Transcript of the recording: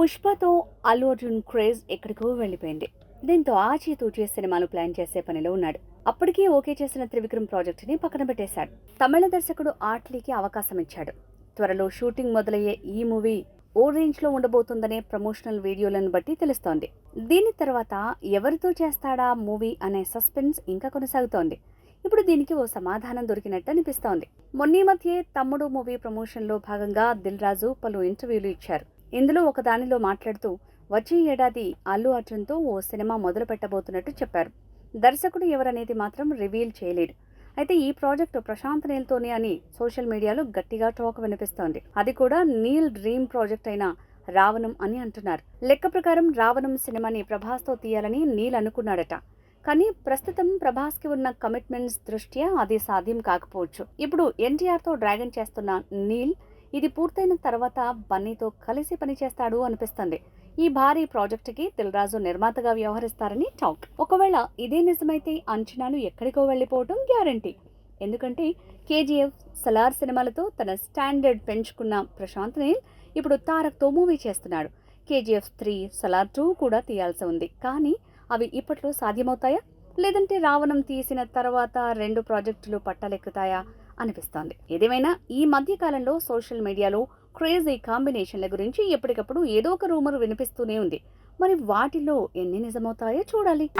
పుష్పతో Allu Arjun craze ఎక్కడికో వెళ్ళిపోయింది. దీంతో ఆచితూచి సినిమాలు ప్లాన్ చేసే పనిలో ఉన్నాడు. అప్పటికే ఓకే చేసిన త్రివిక్రమ్ ప్రాజెక్టుని పక్కన పెట్టేశాడు. తమిళ దర్శకుడు ఆట్లీకి అవకాశం ఇచ్చాడు. త్వరలో షూటింగ్ మొదలయ్యే ఈ మూవీ ఓ రేంజ్లో ఉండబోతుందనే ప్రమోషనల్ వీడియోలను బట్టి తెలుస్తోంది. దీని తర్వాత ఎవరితో చేస్తాడా మూవీ అనే సస్పెన్స్ ఇంకా కొనసాగుతోంది. ఇప్పుడు దీనికి ఓ సమాధానం దొరికినట్టు అనిపిస్తోంది. మొన్నీ మధ్యే తమ్ముడు మూవీ ప్రమోషన్లో భాగంగా దిల్ రాజు పలు ఇంటర్వ్యూలు ఇచ్చారు. ఇందులో ఒకదానిలో మాట్లాడుతూ వచ్చే ఏడాది అల్లు అర్జున్తో ఓ సినిమా మొదలు పెట్టబోతున్నట్టు చెప్పారు. దర్శకుడు ఎవరనేది మాత్రం రివీల్ చేయలేడు. అయితే ఈ ప్రాజెక్టు ప్రశాంత్ నీల్తోనే అని సోషల్ మీడియాలో గట్టిగా టాక్ వినిపిస్తోంది. అది కూడా నీల్ డ్రీమ్ ప్రాజెక్ట్ అయిన రావణం అని అంటున్నారు. లెక్క ప్రకారం రావణం సినిమాని ప్రభాస్తో తీయాలని నీల్ అనుకున్నాడట. కానీ ప్రస్తుతం ప్రభాస్కి ఉన్న కమిట్మెంట్స్ దృష్ట్యా అది సాధ్యం కాకపోవచ్చు. ఇప్పుడు ఎన్టీఆర్తో డ్రాగన్ చేస్తున్న నీల్ ఇది పూర్తయిన తర్వాత బన్నీతో కలిసి పనిచేస్తాడు అనిపిస్తుంది. ఈ భారీ ప్రాజెక్టుకి దిల్రాజు నిర్మాతగా వ్యవహరిస్తారని టాక్. ఒకవేళ ఇదే నిజమైతే అంచనాలు ఎక్కడికో వెళ్ళిపోవటం గ్యారంటీ. ఎందుకంటే కేజీఎఫ్ సలార్ సినిమాలతో తన స్టాండర్డ్ పెంచుకున్న ప్రశాంత్ నీల్ ఇప్పుడు తారక్తో మూవీ చేస్తున్నాడు. కేజీఎఫ్ త్రీ సలార్ టూ కూడా తీయాల్సి ఉంది. కానీ అవి ఇప్పట్లో సాధ్యమవుతాయా? లేదంటే రావణం తీసిన తర్వాత రెండు ప్రాజెక్టులు పట్టలెక్కుతాయా? అనిపిస్తోంది. ఏదేమైనా ఈ మధ్య కాలంలో సోషల్ మీడియాలో క్రేజీ కాంబినేషన్ల గురించి ఎప్పటికప్పుడు ఏదో ఒక రూమర్ వినిపిస్తూనే ఉంది. మరి వాటిలో ఎన్ని నిజమవుతాయో చూడాలి.